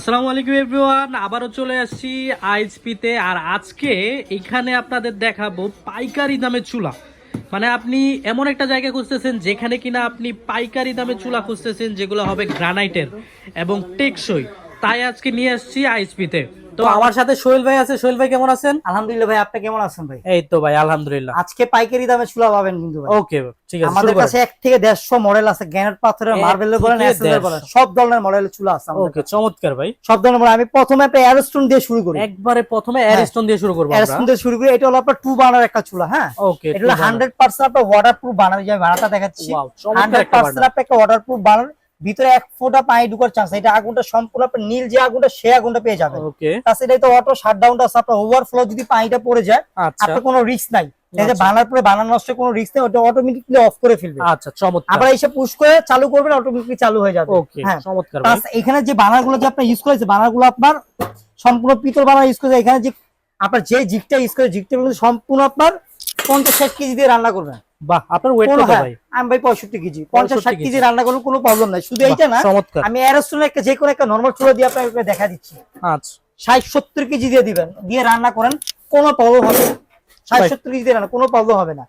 আসসালামু আলাইকুম এভরিওয়ান, আবারও চলে আসছি আইএসপিতে আর আজকে এখানে আপনাদের দেখাবো পাইকারি দামে চুলা। মানে আপনি এমন একটা জায়গা খুঁজতেছেন যেখানে কিনা আপনি পাইকারি দামে চুলা খুঁজতেছেন যেগুলো হবে গ্রানাইটের এবং টেকসই। তাই আজকে নিয়ে আসছি আইএসপিতে। তো আমার সাথে সোহেল ভাই আছে। সোহেল ভাই কেমন আছেন? আলহামদুলিল্লাহ ভাই আপনি কেমন আছেন ভাই? এই তো ভাই আলহামদুলিল্লাহ। আজকে পাইকারি দামে চুলা পাবেন কিন্তু ভাই। ওকে ঠিক আছে আমাদের কাছে এক থেকে দেড়শো মডেল আছে গ্যানেট পাথরের এক মার্বেলের বলেন থেকে বলেন সব ধরনের মডেলের চুলা আছে আমাদের ওকে চমৎকার ভাই। সব ধরনের। আমি প্রথমে একটা অ্যারোস্টোন দিয়ে শুরু করি। একবারে প্রথমে অ্যারিস্টন দিয়ে শুরু করব অ্যারোস্টোন দিয়ে শুরু করি এটা হলো আপনার টু বার্নার একটা চুলা হ্যাঁ? ওকে এটা হলো হান্ড্রেড পার্সেন্ট আপনার ওয়াটার প্রুফ বানার যে আমি ভাড়াটা দেখাচ্ছি। Wow, চমৎকার হান্ড্রেড একটা পার্সেন্ট আপনার একটা ওয়াটার প্রুফ বানার ভিতরে এক ফোঁটা পানি ঢুকার চান্স এটা আগুনটা সম্পূর্ণ আপনার নীল যে আগুনটা সে আগুনটা পেয়ে যাবে তাছাড়া এটা অটো শাটডাউনটা আছে আপনার ওভারফ্লো যদি পানিটা পড়ে যায় আচ্ছা। আপনার কোনো রিস্ক নাই। আচ্ছা। বানার পরে নষ্ট কোনো রিস্ক নেই ওটা অটোমেটিকলি অফ করে ফেলবে। আচ্ছা চমৎকার। আবার এসে পুশ করে চালু করবেন অটোমেটিকলি চালু হয়ে যাবে। ওকে হ্যাঁ। চমৎকার প্লাস এখানে যে বানার যে আপনার ইউজ করেছে বানারগুলো আপনার সম্পূর্ণ পিতল বানার ইউজ করেছে। এখানে যে আপনার যে জিগটা ইউজ করে জিগটা সম্পূর্ণ আপনার পঞ্চাশ ষাট কেজি দিয়ে রান্না করবেন। বাহ আপনার ওয়েট কত হ্যাঁ, ভাই? আমি ভাই পঁয়ষট্টি কেজি। পঞ্চাশ 65 ষাট কেজি। কেজি রান্না করলে কোনো প্রবলেম নাই। শুধু এইটা না চমৎকার। আমি একটা যে কোনো একটা নর্মাল চুলা দিয়ে আপনাকে দেখা দিচ্ছি। আচ্ছা। কেজি দিয়ে দিবেন দিয়ে রান্না করেন কোনো প্রবলেম হবে না। ষাট ভাই। সত্তর কেজি দিয়ে রান্না কোনো প্রবলেম হবে না।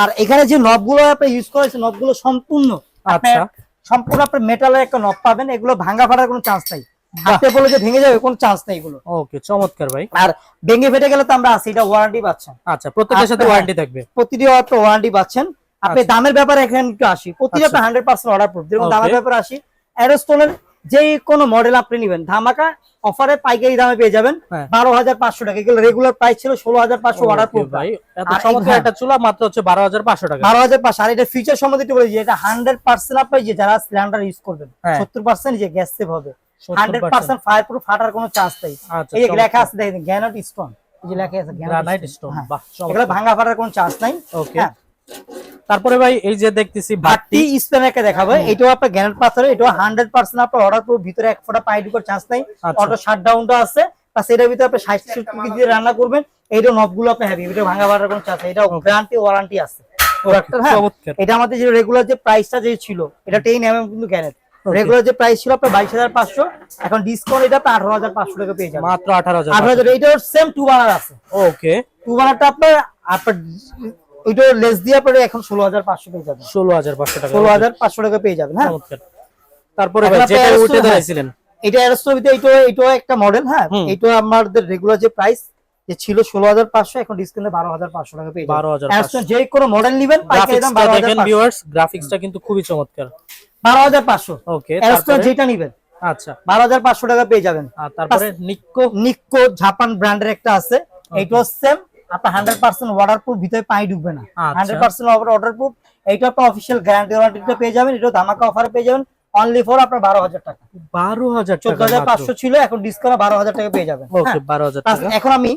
আর এখানে যে নবগুলো আপনি ইউজ করেছেন নবগুলো সম্পূর্ণ আচ্ছা। সম্পূর্ণ আপনার মেটালের একটা নব পাবেন এগুলো ভাঙা ফাটার কোনো চান্স নাই। হাতে বলে যে ভেঙে যাবে কোনো চান্স নেই এগুলো ওকে চমৎকার ভাই। আর ভেঙে ফেটে গেলে তো আমরা আছি এটা ওয়ারেন্টি পাচ্ছেন। আচ্ছা প্রত্যেকটার সাথে আচ্ছা, ওয়ারেন্টি থাকবে। প্রতিটি আপনার ওয়ারেন্টি পাচ্ছেন। আপনি আচ্ছা। দামের ব্যাপারে এখানে একটু আসি। প্রতিটি হান্ড্রেড পার্সেন্ট অর্ডার প্রুফ যেরকম দামের ব্যাপারে আসি অ্যারোস্টোনের যে কোনো মডেল আপনি নেবেন। ধামাকা অফারে পাইকারি দামে পেয়ে যাবেন। হ্যাঁ। বারো হাজার পাঁচশো টাকা। এগুলো রেগুলার প্রাইস ছিল ষোলো হাজার পাঁচশো অর্ডার প্রুফ ভাই হ্যাঁ। একটা চুলা মাত্র হচ্ছে বারো হাজার পাঁচশো টাকা। বারো হাজার পাঁচশো। আর এটা ফিচার সম্বন্ধে একটু বলি যে এটা হান্ড্রেড পার্সেন্ট আপনি যে যারা সিলিন্ডার ইউজ করবেন হ্যাঁ। সত্তর পার্সেন্ট যে গ্যাস সেভ হবে। 70% হান্ড্রেড পার্সেন্ট ফায়ার প্রুফ ফাটার কোনো চান্স নেই। আচ্ছা এই যে লেখা আছে দেখেন স্টোন এই যে লেখা আছে গ্রানাইট স্টোন এগুলো ভাঙা ফাটার কোনো চান্স নাই। ওকে। তারপরে ভাই এই যে দেখতেছি ভাট্টি দেখাবো। এটাও আপনার গ্যানেট পাথরে এটাও হান্ড্রেড পার্সেন্ট আপনার অর্ডার প্রুফ ভিতরে এক ফোঁটা পানি ঢুকার চান্স নাই। অটো শাট ডাউনটা আছে। প্লাস এটার ভিতরে আপনি ষাট কেজি দিয়ে রান্না করবেন। এইটাও নবগুলো আপনি হ্যাভি এটা ভাঙা ফাটার কোনো চান্স নেই। এটা গ্যারান্টি ওয়ারেন্টি আছে। Product-টার, হ্যাঁ। এটা আমাদের যে রেগুলার যে প্রাইসটা যে ছিল এটা টেন এম কিন্তু গ্যানেট Okay. রেগুলার যে প্রাইস ছিল আপনার বাইশ হাজার পাঁচশো এখন ডিসকাউন্ট এটা আপনার আঠারো হাজার পাঁচশো টাকা পেয়ে যাবেন। মাত্র আঠারো হাজার আঠারো হাজার এইটার সেম টু বানার আছে। ওকে টু বানারটা আপনার আপনার ওইটা লেস দিয়ে আপনার এখন ষোলো হাজার পাঁচশো পেয়ে যাবেন। ষোলো হাজার পাঁচশো টাকা। ষোলো হাজার পাঁচশো টাকা পেয়ে যাবেন হ্যাঁ। তারপরে উঠে হ্যাঁ। এটা অ্যারোস্টোভিতে এইটা এইটাও একটা মডেল হ্যাঁ। হুম। এইটা আমাদের রেগুলার যে প্রাইস যে ছিল ষোলো হাজার পাঁচশো এখন ডিসকাউন্টে বারো হাজার পাঁচশো টাকা পেয়ে 12,500 অ্যারোস্টো যে কোনো মডেল নিবেন গ্রাফিক্সটা দেখেন ভিউয়ার্স গ্রাফিক্সটা কিন্তু খুবই চমৎকার। বারো হাজার পাঁচশো। ওকে যেটা নিবেন। আচ্ছা। বারো হাজার পাঁচশো টাকা পেয়ে যাবেন। তারপরে নিক্কো নিক্কো জাপান ব্র্যান্ডের একটা আছে। এইটাও সেম আপনার হান্ড্রেড পার্সেন্ট ওয়াটার প্রুফ ভিতরে পানি ঢুকবে না। হান্ড্রেড পার্সেন্ট ওয়াটার প্রুফ এইটা আপনার অফিসিয়াল গ্যারান্টি ওয়ারেন্টিটা পেয়ে যাবেন। এটা ধামাকা অফারে পেয়ে যাবেন। অনলি ফর আপনার বারো হাজার টাকা। বারো হাজার চোদ্দ হাজার পাঁচশো ছিল এখন ডিসকাউন্ট বারো হাজার টাকা পেয়ে যাবেন। হ্যাঁ। বারো হাজার এখন আমি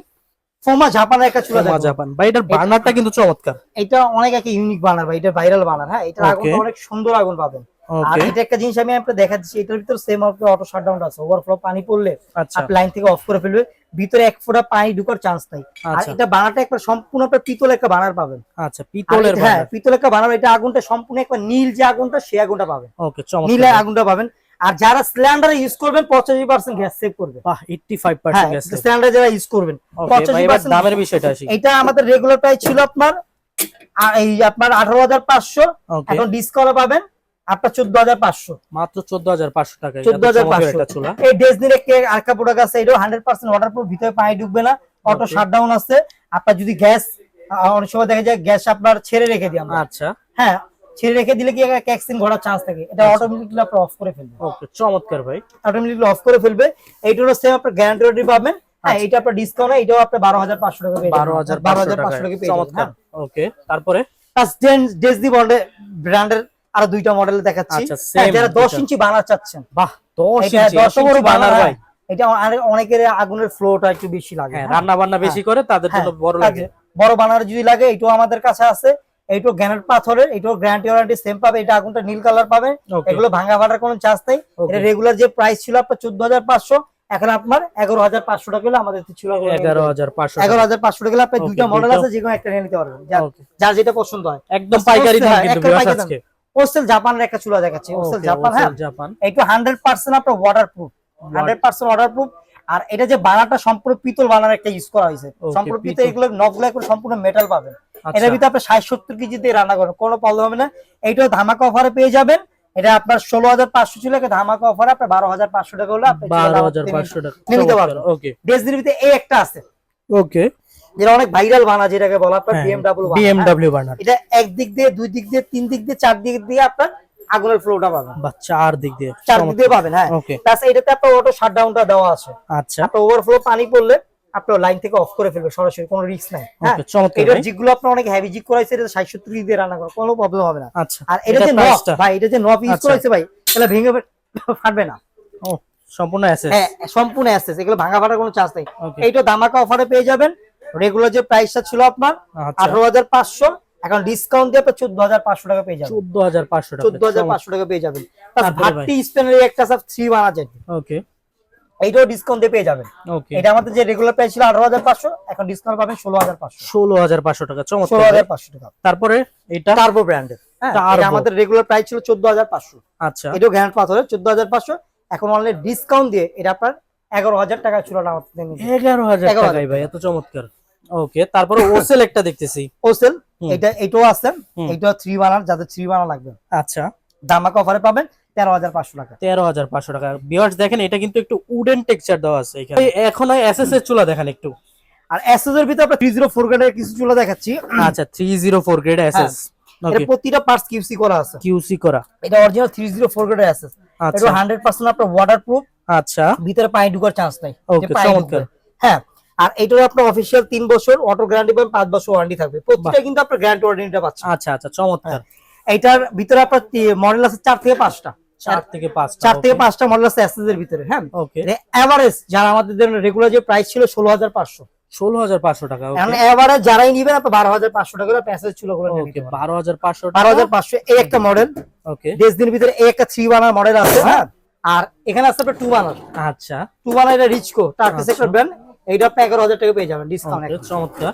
ফোমা জাপানের একটা চুলা দেখাবো। জাপান। ভাই এটার বার্নারটা কিন্তু চমৎকার। এটা অনেক একটা ইউনিক বানার ভাই এটা ভাইরাল বানার হ্যাঁ? এটা আগুন অনেক সুন্দর আগুন পাবেন। আর এটা একটা জিনিস আমি আপনাকে দেখাচ্ছি এটার ভিতরে সেম অটো শাটডাউন আছে ওভারফ্লো পানি পড়লে আচ্ছা। আপনি লাইন থেকে অফ করে ফেলবে ভিতরে এক ফোঁটা পানি ঢুকার চান্স নাই। আর আচ্ছা। এটা বানাটা একটা সম্পূর্ণ আপনার পিতল একটা বানার পাবেন। আচ্ছা পিতলের হ্যাঁ পিতল একটা বানার এটা আগুনটা সম্পূর্ণ একটা নীল যে আগুনটা সে আগুনটা পাবেন। ওকে নীল আগুনটা পাবেন। আর যারা সিলিন্ডার ইউজ করবেন পঁচাশি পার্সেন্ট গ্যাস সেভ করবে সিলিন্ডার যারা ইউজ করবেন পঁচাশি দামের বিষয়টা আসি। এটা আমাদের রেগুলার প্রাইস ছিল আপনার এই আপনার আঠারো হাজার পাঁচশো। এখন ডিসকাউন্ট পাবেন আপনার চোদ্দ হাজার পাঁচশো। মাত্র চোদ্দ হাজার পাঁচশো টাকা। চোদ্দ হাজার পাঁচশো। এই ডেজনির একটা আরেকটা প্রোডাক্ট আছে এটাও হান্ড্রেড পার্সেন্ট ওয়াটার প্রুফ ভিতরে পানি ঢুকবে না অটো. শাটডাউন আছে। আপনার যদি গ্যাস অনেক সময় দেখা যায় গ্যাস আপনার ছেড়ে রেখে দিই আমরা। আচ্ছা। হ্যাঁ ছেড়ে রেখে দিলে কি একটা ক্যাক্সিন ঘোরার চান্স থাকে? এটা আচ্ছা। অটোমেটিকলি আপনি অফ করে ফেলবে ওকে চমৎকার ভাই। অটোমেটিকলি অফ করে ফেলবে। এইটারও সেম আপনার গ্যারান্টি পাবেন। হ্যাঁ এটা আপনার ডিসকাউন্ট এটাও আপনি বারো হাজার পাঁচশো টাকা পেয়ে বারো হাজার বারো পাঁচশো হাজার পাঁচশো টাকা টাকা পেয়ে চমৎকার। হ্যাঁ। ওকে তারপরে? ডেসদি ব্র্যান্ডের আরও দুইটা মডেল দেখাচ্ছি। আচ্ছা, হ্যাঁ, যারা দশ দুইটা। ইঞ্চি বানার চাচ্ছেন। বাহ দশ এটা ইঞ্চি দশ এত বড় বানার ভাই। এটা অনেক- অনেকের আগুনের ফ্লোটা একটু বেশি লাগে। হ্যাঁ হ্যাঁ। রান্না বান্না বেশি করে তাদের জন্য হ্যাঁ, বড় লাগে। বড় বানার যদি লাগে এটাও আমাদের কাছে আছে। এইটাও গ্যানেট পাথরের এটাও গ্যারান্টি ওয়ারেন্টি সেম পাবে এটা আগুনটা নীল কালার পাবে। এগুলো ভাঙা ফাটার কোনো চান্স নেই। এটা রেগুলার যে প্রাইস ছিল আপনার চোদ্দ হাজার পাঁচশো এখন আপনার এগারো হাজার পাঁচশো টাকা আমাদের ছিল এগারো হাজার। পাঁচশো এগারো হাজার পাঁচশো টাকা আপনার দুইটা মডেল আছে যে কোনো একটা নিয়ে নিতে পারবেন। যার- যেটা পছন্দ হয়। একদম পাইকারি দাম হ্যাঁ, ওসেল জাপানের একটা চুলা দেখাচ্ছি। ওসেল জাপান হ্যাঁ। জাপান এইটা হান্ড্রেড পার্সেন্ট আপনার waterproof hundred percent waterproof আর এটা যে বানাটা সম্পূর্ণ পিতল বানার একটা ইউজ করা হয়েছে। সম্পূর্ণ পিতল। এগুলো এখন সম্পূর্ণ মেটাল পাবেন। আচ্ছা। এটার ভিতরে আপনি ষাট সত্তর কেজি দিয়ে রান্না করেন কোনো প্রবলেম হবে না। এইটাও ধামাকা অফারে পেয়ে যাবেন। এটা আপনার ষোলো হাজার পাঁচশো ছিল এটা ধামাকা অফারে আপনার বারো হাজার পাঁচশো টাকা হলে আপনি বারো হাজার পাঁচশো টাকা। নিতে পারবেন। ওকে এই একটা আছে। ওকে যেটা অনেক ভাইরাল বানা যেটাকে বলা আপনার হ্যাঁ, বিএমডাব্লিউ বিএমডব্লিউ বার্নার এটা এক দিক দিয়ে দুই দিক দিয়ে তিন দিক দিয়ে চার দিক দিয়ে আপনার আগুনের ফ্লোটা পাবেন। বা চার দিক দিয়ে চার দিক দিয়ে পাবেন হ্যাঁ। এটাতে আপনার অটো শাটডাউনটা দেওয়া আছে। আচ্ছা। আপনার ওভারফ্লো পানি পড়লে আপনার লাইন থেকে অফ করে ফেলবে সরাসরি কোনো রিস্ক নাই হ্যাঁ? ভাই। জিগুলো আপনার অনেক হেভি জিগ করাইছে এটা ষাট সত্তর কেজি দিয়ে রান্না করা কোনো প্রবলেম হবে না। আচ্ছা আর এটা যে নব ভাই এটা যে নব ইউজ আচ্ছা। করাইছে ভাই তাহলে ভেঙে ফাটবে না। ও সম্পূর্ণ অ্যাসেস হ্যাঁ সম্পূর্ণ অ্যাসেস এগুলো ভাঙা ফাটার কোনো চান্স নেই। এইটা ধামাকা অফারে পেয়ে যাবেন। রেগুলার যে প্রাইসটা ছিল আপনার আচ্ছা। আঠারো হাজার পাঁচশো এখন ডিসকাউন্ট দিয়ে চোদ্দ হাজার পাঁচশো টাকা পেয়ে যাবেন। চোদ্দ হাজার পাঁচশো টাকা। চোদ্দ হাজার পাঁচশো টাকা পেয়ে যাবেন। স্পেনের একটা সব থ্রি বানা যায় ওকে এইটাও ডিসকাউন্ট দিয়ে পেয়ে যাবেন। ওকে এটা আমাদের যে রেগুলার প্রাইস ছিল আঠারো হাজার পাঁচশো এখন ডিসকাউন্ট পাবেন ষোলো হাজার পাঁচশো। ষোলো হাজার পাঁচশো টাকা ষোলো চমৎকার হাজার ভাই। পাঁচশো টাকা। তারপরে এটা? টার্বো ব্র্যান্ডের হ্যাঁ এটা আমাদের রেগুলার প্রাইস ছিল চোদ্দ হাজার পাঁচশো। আচ্ছা। এটাও গ্র্যান্ড পাথরের চোদ্দ হাজার পাঁচশো। এখন অনলাইন ডিসকাউন্ট দিয়ে এটা আপনার এগারো হাজার টাকা ছিল না এগারো হাজার 11,000 টাকাই ভাই এত চমৎকার। ওকে তারপরে ওসেল একটা দেখতেছি। ওসেল এটা এটাও আছে। এটা থ্রি বানার যাদের থ্রি বানা লাগবে। আচ্ছা। দামাকা অফারে পাবেন। তেরো হাজার পাঁচশো টাকা। তেরো হাজার পাঁচশো টাকা। বিয়ার্স দেখেন এটা কিন্তু একটু উডেন টেক্সচার দেওয়া আছে এখানে। এর চুলা দেখেন একটু। আর এসএস এর ভিতরে আপনার থ্রি জিরো ফোর গ্রেডের কিছু চুলা দেখাচ্ছি। আচ্ছা three zero four grade SS হ্যাঁ। প্রতিটা পার্টস কিউসি করা আছে। কিউসি করা। এটা অরিজিনাল থ্রি জিরো ফোর গ্রেডের এসএস এটা আচ্ছা। আপনার ওয়াটার প্রুফ আচ্ছা। ভিতরে পানি ঢুকার চান্স নাই। হ্যাঁ। আর এটার আপনার অফিসিয়াল তিন বছর অটো গ্যারান্টি পাবেন পাঁচ বছর ওয়ারেন্টি থাকবে। প্রত্যেকটা কিন্তু আপনার গ্যারান্টি ওয়ারেন্টিটা পাচ্ছেন। আচ্ছা আচ্ছা চমৎকার। এইটার ভিতরে আপনার মডেল আছে চার থেকে পাঁচটা। চার থেকে পাঁচ চার থেকে পাঁচটা মডেল আছে এসএস এর ভিতরে হ্যাঁ? এভারেজ যারা আমাদের রেগুলার যে প্রাইস ছিল ষোলো হাজার পাঁচশো। ষোলো হাজার পাঁচশো টাকা যারাই নিবেন বারো হাজার পাঁচশো টাকা প্যাসেজ ছিল বারো হাজার পাঁচশো বারো হাজার পাঁচশো এই একটা মডেল ওকে দেশ দিনের ভিতরে এই একটা থ্রি বানার মডেল আছে হ্যাঁ? আর এখানে আছে আপনার টু বানার আচ্ছা। টু বানার এটা রিচকো আচ্ছা। ব্র্যান্ড এইটা আপনি এগারো হাজার টাকা পেয়ে যাবেন ডিসকাউন্ট চমৎকার।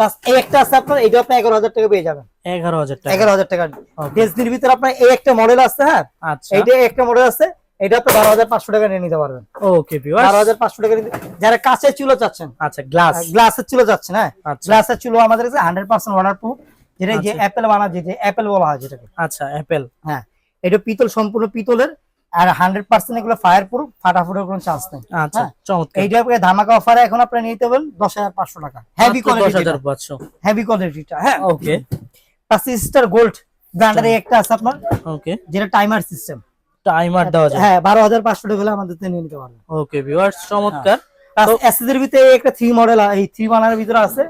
প্লাস এই একটা আছে আপনার এইটা আপনি এগারো হাজার টাকা পেয়ে যাবেন। এগারো হাজার টাকা। এগারো হাজার টাকা। ভিতরে আপনার এই একটা মডেল আছে হ্যাঁ? আচ্ছা। এইটা একটা মডেল আছে এটা আপনি বারো হাজার পাঁচশো টাকা নিয়ে নিতে পারবেন। ওকে বারো হাজার পাঁচশো টাকা যারা কাঁচের চুলো চাচ্ছেন। আচ্ছা গ্লাস গ্লাসের চুলো চাচ্ছেন হ্যাঁ? আচ্ছা। গ্লাসের চুলো আমাদের কাছে হান্ড্রেড পার্সেন্ট প্রুফ যেটা এই যে আচ্ছা। অ্যাপেল বানা যেটা অ্যাপেল বলা হয় যেটাকে। আচ্ছা অ্যাপেল হ্যাঁ এটা পিতল সম্পূর্ণ পিতলের। আর হান্ড্রেড পার্সেন্ট এগুলো ফায়ার প্রুফ ফাটাফুটের কোনো চান্স নেই। আচ্ছা হ্যাঁ। চমৎকার। এইটা ধামাকা অফারে এখন আপনি নিতে পারবেন দশ হাজার পাঁচশো টাকা। হেভি কোয়ালিটি হেভি কোয়ালিটিটা হ্যাঁ? ওকে সিস্টার গোল্ড ব্র্যান্ডের একটা আছে আপনার। ওকে যেটা টাইমার সিস্টেম টাইমার দেওয়া যায়। হ্যাঁ বারো হাজার পাঁচশো টাকা হলে আমাদের নিয়ে নিতে পারবেন। ওকে ভিউয়ার্স চমৎকার। তো- এসএস ভিতরে একটা থ্রি মডেল এই থ্রি বানার ভিতরে আছে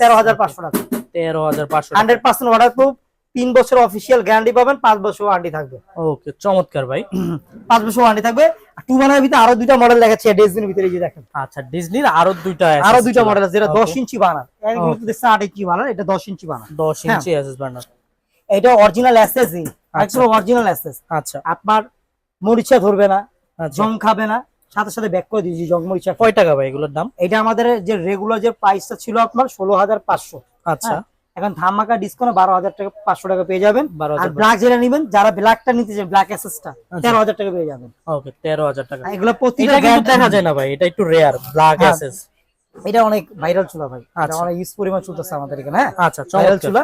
তেরো হাজার পাঁচশো টাকা। তেরো হাজার পাঁচশো হান্ড্রেড পার্সেন্ট ওয়াটার প্রুফ তিন বছর অফিসিয়াল গ্যারান্টি পাবেন পাঁচ বছর ওয়ারেন্টি থাকবে। ওকে চমৎকার ভাই। পাঁচ বছর ওয়ারেন্টি থাকবে। টু বানার ভিতরে আরও দুইটা মডেল দেখাচ্ছে ডেজদিনের ভিতরে যে দেখেন। আচ্ছা ডিজনির আরও দুইটা আরও দুইটা মডেল আছে যেটা Okay. দশ ইঞ্চি বানার এগুলো তো দেখছেন আট ইঞ্চি বানার এটা দশ ইঞ্চি বানার দশ হ্যাঁ। ইঞ্চি এসএস বার্নার এটা অরিজিনাল এসএস একদম অরিজিনাল এসএস আচ্ছা। আপনার মরিচা ধরবে না আচ্ছা। জং খাবে না সাথে সাথে ব্যাক করে দিয়েছি জং মরিচা। কয় টাকা ভাই এগুলোর দাম? এটা আমাদের যে রেগুলার যে প্রাইসটা ছিল আপনার ষোলো হাজার পাঁচশো। আচ্ছা। এখন ধামাকা ডিসকাউন্ট বারো হাজার টাকা পাঁচশো টাকা পেয়ে যাবেন। আর ব্ল্যাক যেটা নিবেন যারা ব্ল্যাকটা নিতে চান ব্ল্যাক এসএসটা। তেরো হাজার টাকা পেয়ে যাবেন। ওকে তেরো হাজার টাকা। এগুলো প্রতিটা দেখা যায় না ভাই এটা একটু রেয়ার ব্ল্যাক। এসএস এটা অনেক ভাইরাল চুলা ভাই। আচ্ছা। অনেক ইউজ পরিমাণ চলতেছে আমাদের এখানে হ্যাঁ? আচ্ছা ভাইরাল চুলা।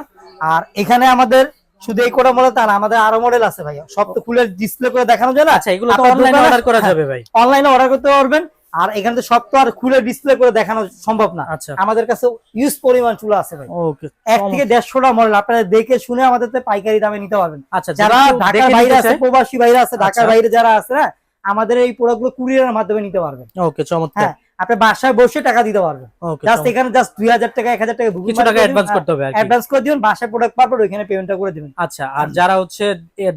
আর এখানে আমাদের শুধু এই কোটা মডেল তা না আমাদের আরও মডেল আছে ভাই সব তো খুলে ডিসপ্লে করে দেখানো যায় না? আচ্ছা এগুলো তো অনলাইনে অর্ডার করা হ্যাঁ, যাবে ভাই। অনলাইনে অর্ডার করতে পারবেন। আর এখানে তো সব তো আর খুলে ডিসপ্লে করে দেখানো সম্ভব না। আচ্ছা। আমাদের কাছে ইউজ পরিমাণ চুলা আছে ভাই। এক থেকে দেড়শোটা মডেল আপনারা দেখে শুনে আমাদের পাইকারি দামে নিতে পারবেন। আচ্ছা যারা ঢাকার বাইরে আছে প্রবাসী বাইরে আছে ঢাকার আচ্ছা। বাইরে যারা আছে না আমাদের এই প্রোডাক্টগুলো কুরিয়ারের মাধ্যমে নিতে পারবেন। ওকে চমৎকার। হ্যাঁ আপনি বাসায় বসে টাকা দিতে পারবেন। জাস্ট এখানে জাস্ট দুই হাজার টাকা এক হাজার টাকা বুকিং কিছু টাকা অ্যাডভান্স করতে হবে অ্যাডভান্স করে দিবেন বাসায় প্রোডাক্ট পারবেন ওইখানে পেমেন্টটা করে দিবেন। আচ্ছা আর যারা হচ্ছে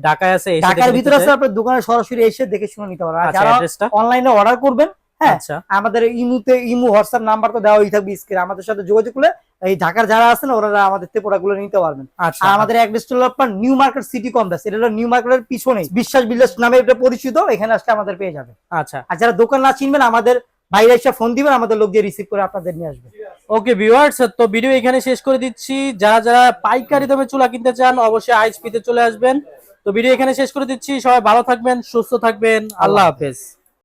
ঢাকায় আছে ঢাকার ভিতরে আছে আপনার দোকানে সরাসরি এসে দেখে শুনে নিতে পারবেন। আর আচ্ছা যারা অনলাইনে অর্ডার করবেন হ্যাঁ আচ্ছা। আমাদের ইমুতে ইমু হোয়াটসঅ্যাপ নাম্বার তো দেওয়াই থাকবে স্ক্রিনে আমাদের সাথে যোগাযোগ করলে এই ঢাকার যারা আছেন ওনারা আমাদের থেকে গুলো নিতে পারবেন। আচ্ছা। আর আমাদের অ্যাড্রেস হলো আপনার নিউ মার্কেট সিটি কমপ্লেক্স এটা হলো নিউ মার্কেটের পিছনে বিশ্বাস বিল্ডার্স নামে এটা পরিচিত এখানে আসলে আমাদের পেয়ে যাবে আচ্ছা। আর যারা দোকান না চিনবেন আমাদের বাইরে এসে ফোন দিবেন আমাদের লোক দিয়ে রিসিভ করে আপনাদের নিয়ে আসবে। ওকে ভিউয়ার্স তো ভিডিও এখানে শেষ করে দিচ্ছি। যারা যারা পাইকারি দামে চুলা কিনতে চান অবশ্যই আইএসপি তে চলে আসবেন। তো ভিডিও এখানে শেষ করে দিচ্ছি। সবাই ভালো থাকবেন সুস্থ থাকবেন। আল্লাহ হাফেজ।